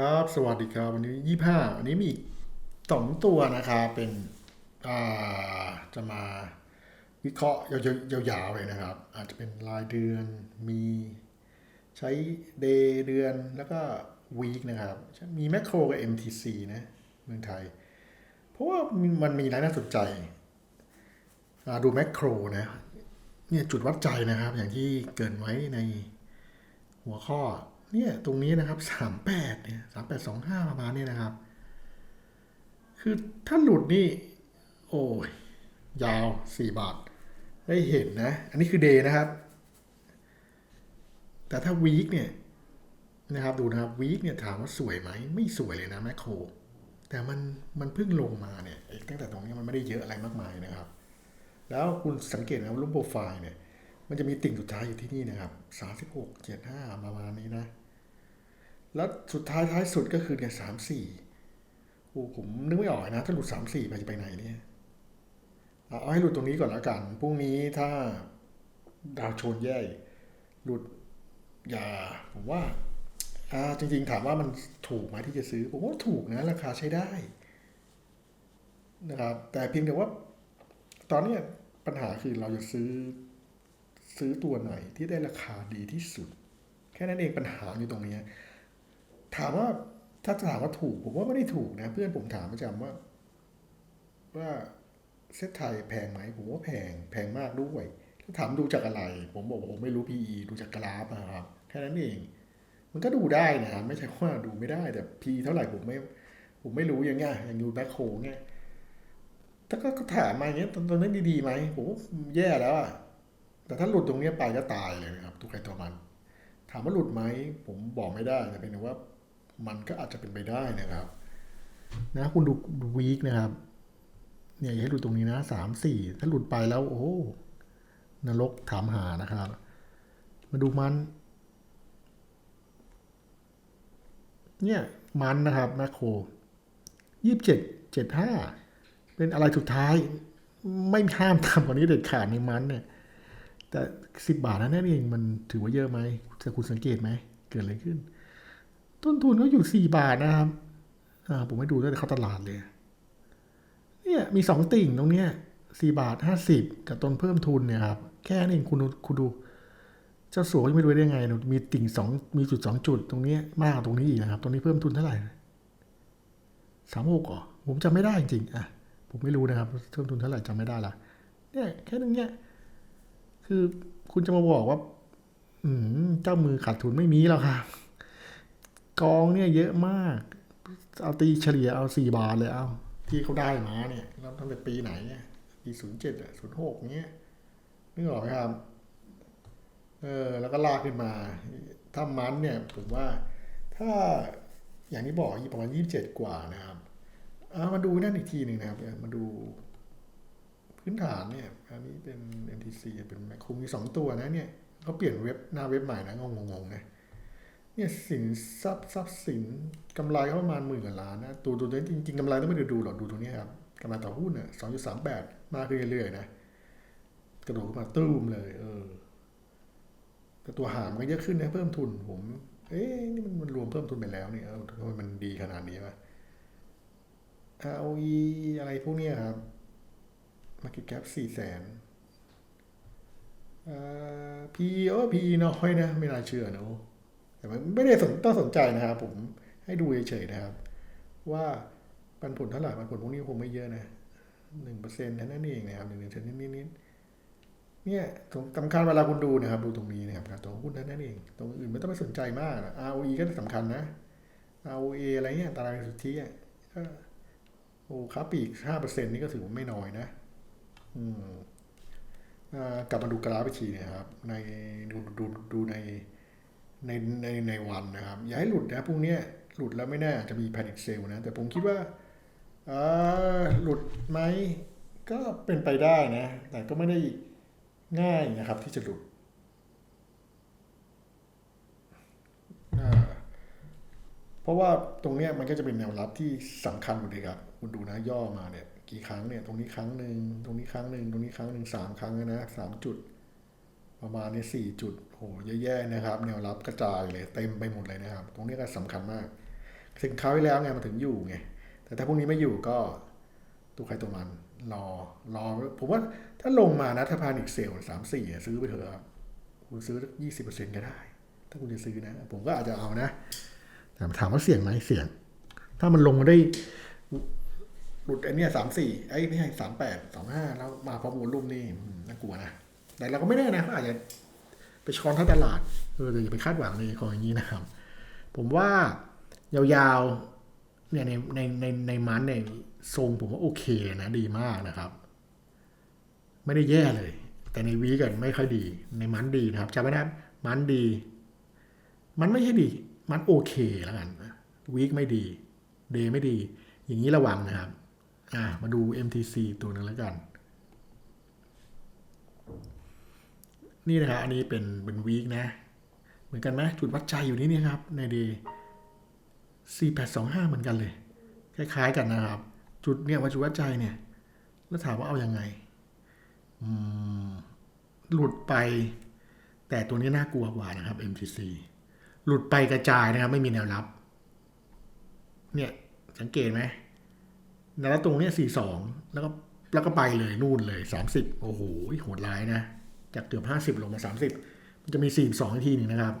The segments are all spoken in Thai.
ครับ สวัสดีครับ วันนี้ยี่ห้าอันนี้มีอีกสองตัวนะครับเป็นอ่าจะมาวิเคราะห์ยาวๆเลยนะครับ อาจจะเป็นรายเดือนมีใช้เดย์เดือนแล้วก็วีคนะครับ มีแมคโครกับ MTC นะ เมืองไทย เพราะว่ามันมีอะไรน่าสนใจอ่าดูแมคโครนะเนี่ยจุดวัดใจนะครับ อย่างที่เกินไว้ในหัวข้อ เนี่ยตรงนี้นะครับสามแปดเนี่ยสามแปดสองห้าประมาณนี้นะครับ คือถ้าหลุดนี่ โอ้ย ยาวสี่บาท ได้เห็นนะ อันนี้คือเดย์นะครับ แต่ถ้าวีคเนี่ยนะครับดูนะครับวีคเนี่ยถามว่าสวยไหม ไม่สวยเลยนะแมคโครแต่มันมันเพิ่งลงมาเนี่ยตั้งแต่ตรงนี้มันไม่ได้เยอะอะไรมากมายนะครับ แล้วคุณสังเกตนะรูปโปรไฟล์เนี่ย มันจะมีติ่งสุดท้ายอยู่ที่นี่นะครับสามสิบหกเจ็ดห้าประมาณนี้นะ แล้วสุดท้ายท้ายสุดก็คือเนี่ยสามสี่โอ้ผมนึกไม่ออกนะ ถ้าหลุดสามสี่ไปจะไปไหนเนี่ย เอาให้หลุดตรงนี้ก่อนแล้วกัน พรุ่งนี้ถ้าดาวโชนแย่ หลุดอย่า ผมว่าอ่า จริงๆถามว่ามันถูกไหมที่จะซื้อ ผมว่าถูกนะ ราคาใช้ได้ นะครับ แต่เพียงแต่ว่า ตอนนี้ปัญหาคือเราจะซื้อ ซื้อตัวไหนที่ได้ราคาดีที่สุด แค่นั้นเองปัญหาอยู่ตรงนี้ ถามว่าถ้าถามว่าถูก ผมว่าไม่ได้ถูกนะ เพื่อนผมถามประจำว่า ว่าเซตไทยแพงไหมผมว่าแพงแพงมากด้วยถ้าถามดูจากอะไร ผมบอกผมไม่รู้ PE ดูจากกราฟนะครับแค่นั้นเอง มันก็ดูได้นะไม่ใช่ว่าดูไม่ได้แต่ PE เท่าไหร่ผมไม่ผมไม่รู้อย่างเงี้ยอย่างยูแบ็คโฮเงี้ยถ้าก็ถามมาอย่างเงี้ยตอนนั้นดีๆไหมผมแย่แล้วอะ แต่ถ้าหลุดตรงนี้ไปก็ตายเลยนะครับตัวใครตัวมัน ถามว่าหลุดไหมผมบอกไม่ได้แต่เป็นว่ามันก็อาจจะเป็นไปได้นะครับนะคุณดูวีคนะครับ เนี่ยอย่าให้หลุดตรงนี้นะสามสี่ถ้าหลุดไปแล้ว โอ้โหนรกถามหานะครับ มาดูมัน เนี่ยมันนะครับแมคโครยี่สิบเจ็ดเจ็ดห้าเป็นอะไรสุดท้าย ไม่ห้ามทำกว่านี้เด็ดขาดในมันเนี่ย แต่สิบบาทนั่นเองมันถือว่าเยอะไหมจะคุณสังเกตไหมเกิดอะไรขึ้น ต้นทุนเขาอยู่สี่บาทนะครับผมไม่ดูตั้งแต่เข้าตลาดเลย เนี่ยมีสองติ่งตรงเนี้ยสี่บาทห้าสิบกับต้นเพิ่มทุนเนี่ยครับ แค่นี้เองคุณคุณดู เจ้าสัวยังไม่รู้ได้ไง มีติ่งสองมีจุดสองจุดตรงนี้มากตรงนี้อีกนะครับ ตรงนี้เพิ่มทุนเท่าไหร่สามหกเหรอผมจำไม่ได้จริงๆอะ ผมไม่รู้นะครับ เพิ่มทุนเท่าไหร่จำไม่ได้ละเนี่ยแค่นั้นเนี่ย คือคุณจะมาบอกว่า อืเจ้ามือขาดทุนไม่มีแล้วค่ะกองเนี่ยเยอะมาก เอาตีเฉลี่ยเอาสี่บาทเลยเอา ที่เขาได้มาเนี่ยแล้วตั้งแต่ปีไหนเนี่ยปีศูนย์เจ็ดศูนย์หกเนี้ยนึกออกไหมครับ เออ แล้วก็ลากขึ้นมา ถ้ามันเนี่ย ผมว่า ถ้าอย่างที่บอกประมาณยี่สิบเจ็ดกว่านะครับเอามาดูนั่นอีกทีหนึ่งนะครับ มาดูพื้นฐานเนี่ย อันนี้เป็น c เป็นแมคคุมมีสองตัวนะเนี่ยเขาเปลี่ยนเว็บหน้าเว็บใหม่นะงงงๆนะเนี่ยสินทรัพย์ทรัพย์สินกำไรเขาประมาณหมื่นกว่าล้านนะตัวตัวนี้จริงๆกำไรต้องไม่ได้ดูหรอกดูตัวนี้ครับกำไรต่อหุ้นเนี่ยสองจุดสามแปดมากขึ้นเรื่อยๆนะกระโดดขึ้นมาตุ้มเลย เออแต่ตัวหามก็เยอะขึ้นนะเพิ่มทุนผม เอ๊ะนี่มันมันรวมเพิ่มทุนไปแล้วเนี่ยทำไมมันดีขนาดนี้วะ ROE อะไรพวกนี้ครับ Market Cap สี่แสน PE เออ PE น้อยนะ ไม่น่าเชื่อนะแต่มันไม่ได้สนต้องสนใจนะครับผมให้ดูเฉยๆนะครับ ว่าปันผลเท่าไหร่ปันผลพวกนี้คงไม่เยอะนะหนึ่งเปอร์เซ็นต์นั่นเองนะครับหนึ่งเปอร์เซ็นต์นิดๆเนี่ยสำคัญเวลาคุณดูนะครับ ดูตรงนี้นะครับการตัวหุ้นนั่นเอง ตรงอื่นไม่ต้องไปสนใจมาก ROE ก็สำคัญนะ ROA อะไรเงี้ยตารางสุทธิอะโอ้ค้าปีกห้าเปอร์เซ็นต์นี่ก็ถือว่าไม่น้อยนะ อืม กลับมาดูกราฟอีกทีนะครับ ในดูดูดูในในในในวันนะครับ อย่าให้หลุดนะพวกนี้หลุดแล้วไม่แน่จจะมีแพนิคเซลนะ แต่ผมคิดว่าหลุดไหมก็เป็นไปได้นะ แต่ก็ไม่ได้ง่ายนะครับที่จะหลุดเพราะว่าตรงเนี้ยมันก็จะเป็นแนวรับที่สำคัญหมดเลยครับ คุณดูนะย่อมาเนี่ย กี่ครั้งเนี่ย ตรงนี้ครั้งหนึ่งตรงนี้ครั้งหนึ่งตรงนี้ครั้งหนึ่งสามครั้งนะสามจุด ประมาณนี้สี่จุดโหแย่ๆนะครับ แนวรับกระจายเลยเต็มไปหมดเลยนะครับ ตรงนี้ก็สำคัญมาก ถึงเขาวที่แล้วไงมันถึงอยู่ไงแต่ถ้าพวกนี้ไม่อยู่ก็ตัวใครตัวมันรอรอผมว่าถ้าลงมานะถ้าพานิกเซลสามสี่ซื้อไปเถอะคุณซื้อยี่สิบเปอร์เซ็นต์ก็ได้ ถ้าคุณจะซื้อนะ ผมก็อาจจะเอานะแต่ถามว่าเสี่ยงไหมเสี่ยง ถ้ามันลงมาได้ หลุดไอ้เนี่ยสามสี่ไอ้ไม่ใช่สามแปดสองห้าแล้วมาพร้อมวอลลุ่มนี่น่ากลัวนะ แต่เราก็ไม่แน่นะอาจจะไปช้อนทั้งตลาดเออแต่อย่าไปคาดหวังในของอย่างนี้นะครับ ผมว่ายาวๆเนี่ยในในในในมันเนี่ยทรงผมว่าโอเคนะดีมากนะครับ ไม่ได้แย่เลย แต่ในวีกันไม่ค่อยดี ในมันดีนะครับจำไว้นะมันดี มันไม่ใช่ดี มันโอเคแล้วกันวีคไม่ดี เดย์ไม่ดี อย่างนี้ระวังนะครับ อ่ามาดู MTC ตัวหนึงแล้วกัน นี่นะครับอันนี้เป็นเป็นวีคนะ เหมือนกันไหมจุดวัดใจอยู่นี่นี่ครับ ในเดย์4825เหมือนกันเลย คล้าย ๆ กันนะครับ จุดเนี่ยว่าจุดวัดใจเนี่ย แล้วถามว่าเอาอยัางไงหลุดไป แต่ตัวนี้น่ากลัวกว่านะครับ MTC หลุดไปกระจายนะครับ ไม่มีแนวรับ เนี่ยสังเกตไหม แนวตรงเนี้ย42แล้วก็แล้วก็ไปเลยนู่นเลย30โอ้โหโหดร้ายนะ จากเกือบ50ลงมา30มันจะมี42อีกทีหนึ่งนะครับ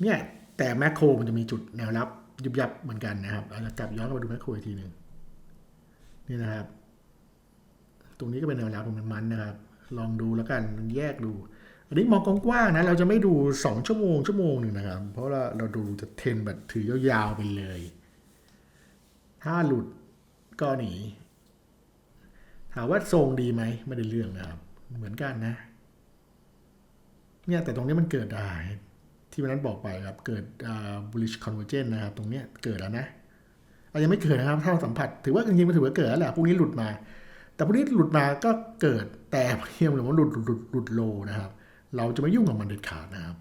เนี่ยแต่แมคโครมันจะมีจุดแนวรับยุบยับเหมือนกันนะครับเอาละกลับย้อนกลับมาดูแมคโครอีกทีหนึ่งนี่นะครับ ตรงนี้ก็เป็นแนวรับของมันมันนะครับ ลองดูแล้วกันแยกดู อันนี้มองกว้างๆนะ เราจะไม่ดู 2 ชั่วโมงชั่วโมงหนึ่งนะครับ เพราะว่าเราดูจะเทนแบบถือยาวๆไปเลย ถ้าหลุด ก็หนีถามว่าทรงดีไหมไม่ได้เรื่องนะครับ เหมือนกันนะ เนี่ยแต่ตรงนี้มันเกิดอ่าที่วันนั้นบอกไปครับ เกิดอ่า bullish convergence นะครับ ตรงเนี้ยเกิดแล้วนะอายังไม่เกิดนะครับเท่าสัมผัส ถือว่าจริงๆมันถือว่าเกิดแล้วแหละพวกนี้หลุดมา แต่พวกนี้หลุดมาก็เกิดแต่เพียงหรือว่าหลุดหลุดหลุดหลุดโลนะครับ เราจะไม่ยุ่งกับมันเด็ดขาดนะครับ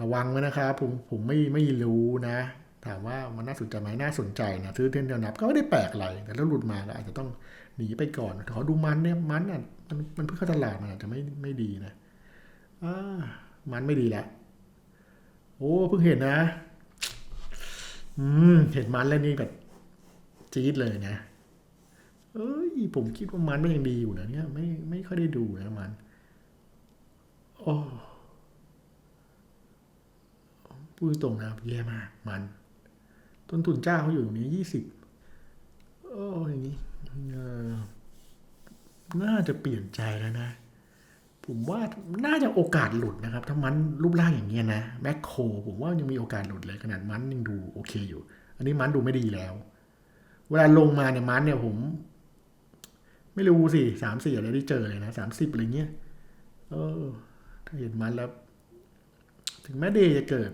ระวังไว้นะครับ ผมผมไม่ไม่รู้นะ ถามว่ามันน่าสนใจไหมน่าสนใจนะซื้อเทนเดียวนับก็ไม่ได้แปลกอะไร แต่ถ้าหลุดมาก็อาจจะต้องหนีไปก่อนขอดูมันเนี่ยมันอะมันมันเพิ่งเข้าตลาดมันอาจจะไม่ไม่ดีนะอ่ามันไม่ดีแล้วโอ้เพิ่งเห็นนะ อืมเห็นมันแล้วนี่แบบจี๊ดเลยนะเอ้ยผมคิดว่ามันไม่ยังดีอยู่นะเนี่ยไม่ไม่ค่อยได้ดูนะมันโอ้พูดตรงนะแย่มากมัน ต้นทุนเจ้าเขาอยู่ตรงนี้ยี่สิบโอ้อย่างนี้น่าจะเปลี่ยนใจแล้วนะ ผมว่าน่าจะโอกาสหลุดนะครับ ถ้ามันรูปร่างอย่างเงี้ยนะแมคโครผมว่ายังมีโอกาสหลุดเลยขนาดมันยังดูโอเคอยู่ อันนี้มันดูไม่ดีแล้ว เวลาลงมาเนี่ยมันเนี่ยผม ไม่รู้สิสามสี่อะไรได้เจอเลยนะสามสิบอะไรเงี้ยเออ ถ้าเห็นมันแล้ว ถึงแม้เดย์จะเกิด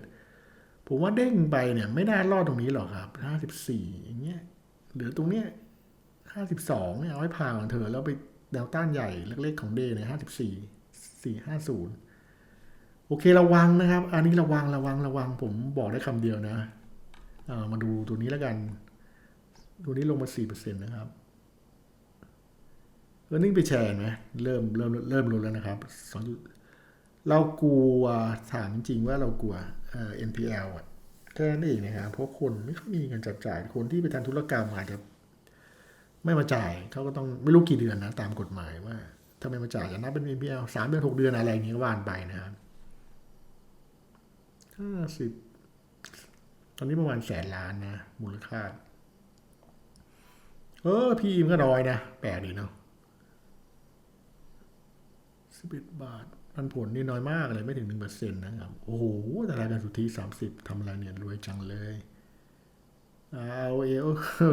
ผมว่าเด้งไปเนี่ย ไม่น่ารอดตรงนี้หรอกครับห้าสิบสี่อย่างเงี้ยหลือตรงเนี้ยห้าสิบสองเนี่ยเอาให้ผ่านของเธอ แล้วไปแนวต้านใหญ่เล็กๆของเดย์เนี่ยห้าสิบสี่สี่ห้าศูนย์โอเคระวังนะครับ อันนี้ระวังระวังระวัง ผมบอกได้คำเดียวนะอ่ามาดูตัวนี้แล้วกัน ตัวนี้ลงมาสี่เปอร์เซ็นต์นะครับเออนิ่งไปแชร์ไหมเริ่มเริ่มเริ่มลดแล้วนะครับสอง เรากลัวถามจริงว่าเรากลัวเอ่อ NPL อะแค่นั้นเองนะครับเพราะคนไม่ค่อยมีเงินจับจ่ายคนที่ไปทำธุรกรรมอาจจะไม่มาจ่ายเขาก็ต้องไม่รู้กี่เดือนนะ ตามกฎหมายว่า ถ้าไม่มาจ่ายจะนับเป็น NPL สามเดือนหกเดือนอะไรอย่างนี้ก็ว่านไปนะครับห้าสิบตอนนี้ประมาณแสนล้านนะ มูลค่า เออ พี่มันก็น้อยนะแปลกดีเนาะสิบเอ็ดบาท ปันผลนี่น้อยมากเลยไม่ถึงหนึ่งเปอร์เซ็นต์นะครับ โอ้โหแต่รายการสุทธิสามสิบทำอะไรเนี่ยรวยจังเลยเอาเอล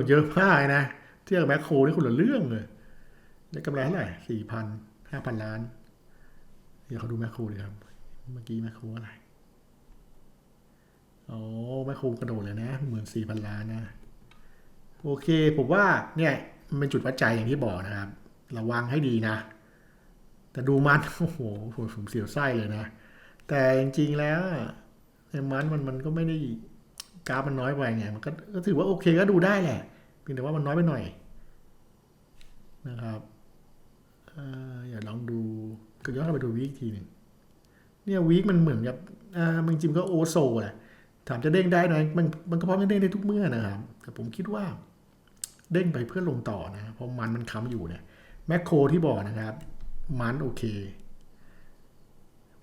เยอะมากนะ เทียบแมคโครนี่คนละเรื่องเลยได้กำไรเท่าไหร่สี่พันห้าพันล้าน เดี๋ยวเขาดูแมคโครเลยครับ เมื่อกี้แมคโครอะไรโอ๋อแมคโครกระโดดเลยนะหมือนสี่พันล้านนะ โอเค ผมว่าเนี่ยมันเป็นจุดวัดใจอย่างที่บอกนะครับ ระวังให้ดีนะ แต่ดูมันโอ้โหผมเสียวไส้เลยนะ แต่จริงๆแล้วไอ้มันมันมันก็ไม่ได้กราฟมันน้อยไปไงมันก็ก็ถือว่าโอเคก็ดูได้แหละเพียงแต่ว่ามันน้อยไปหน่อย นะครับอย่าลองดูก็ย้อนกลับไปดูวีคทีหนึ่งเนี่ยวีคมันเหมือนกับอ่ามันจริงก็โอโซแหละถามจะเด้งได้ไหมมันมันก็พร้อมจะเด้งได้ทุกเมื่อนะครับแต่ผมคิดว่า เด้งไปเพื่อลงต่อนะเพราะมันมันค้ำอยู่เนี่ยแมคโครที่บอกนะครับ มันโอเค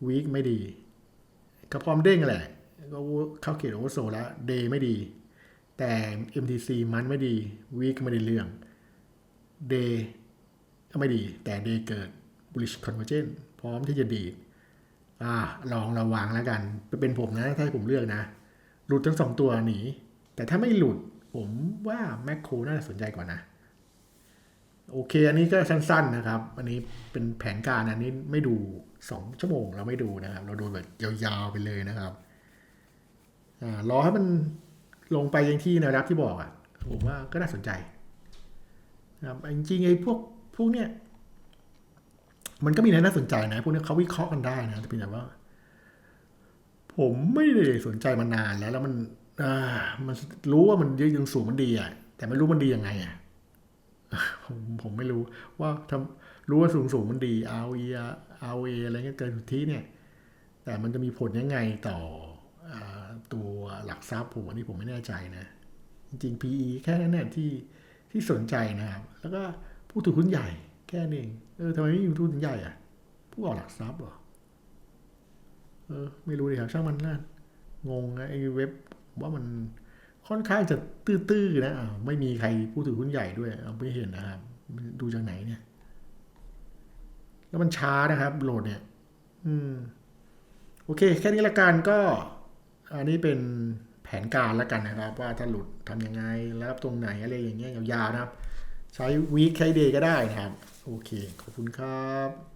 วีคไม่ดีก็พร้อมเด้งแหละ ก็เข้าเขตโอเวอร์โซแล้วเดย์ไม่ดี แต่ MTC มันไม่ดีวีคไม่ได้เรื่องเดย์ก็ไม่ดี แต่เดย์เกิด bullish convergence พร้อมที่จะดีดอ่าลองระวังแล้วกัน เป็นผมนะ ถ้าให้ผมเลือกนะ หลุดทั้งสองตัวหนี แต่ถ้าไม่หลุดผมว่าแมคโครน่าสนใจกว่านะ โอเค อันนี้ก็สั้น ๆนะครับ อันนี้เป็นแผนการอันนี้ไม่ดูสองชั่วโมงเราไม่ดูนะครับ เราดูแบบยาวๆไปเลยนะครับอ่ารอให้มันลงไปยังที่แนวรับที่บอกอะผมว่าก็น่าสนใจนะครับจริงๆไอ้พวกพวกเนี้ยมันก็มีอะไรน่าสนใจนะ พวกนี้เขาวิเคราะห์กันได้นะแต่เพียงแต่ว่า ผมไม่ได้สนใจมานานแล้ว แล้วมันอ่ามันรู้ว่ามันยืนสูงมันดีอะแต่ไม่รู้มันดียังไงอะ ผมผมไม่รู้ว่าทำรู้ว่าสูงสูงมันดี r o e r o e อะไรเงี้ยเกินสุทธิเนี่ย แต่มันจะมีผลยังไงต่ออตัวหลักทรัพย์ผมอันนี้ผมไม่แน่ใจนะ จริง ๆ PE แค่นั้นเนี่ยที่ที่สนใจนะครับ แล้วก็ผู้ถือหุ้นใหญ่แค่นี้เองเออทำไมไม่มีผู้ถือหุ้นใหญ่อะผู้ออกหลักทรัพย์เหรอเออ ไม่รู้ดิครับช่างมันนะงงนะไอ้เว็บว่ามัน ค่อนข้างจะตื้อๆนะอ่าวไม่มีใครผู้ถือหุ้นใหญ่ด้วยเอาไม่เห็นนะครับดูจากไหนเนี่ย แล้วมันช้านะครับ โหลดเนี่ย อืม โอเค แค่นี้ละกันก็อันนี้เป็นแผนการแล้วกันนะครับ ว่าถ้าหลุดทำยังไงแล้วตรงไหนอะไรอย่างเงี้ยยาวๆนะครับ ใช้วีคใช้เดย์ก็ได้นะครับ โอเค ขอบคุณครับ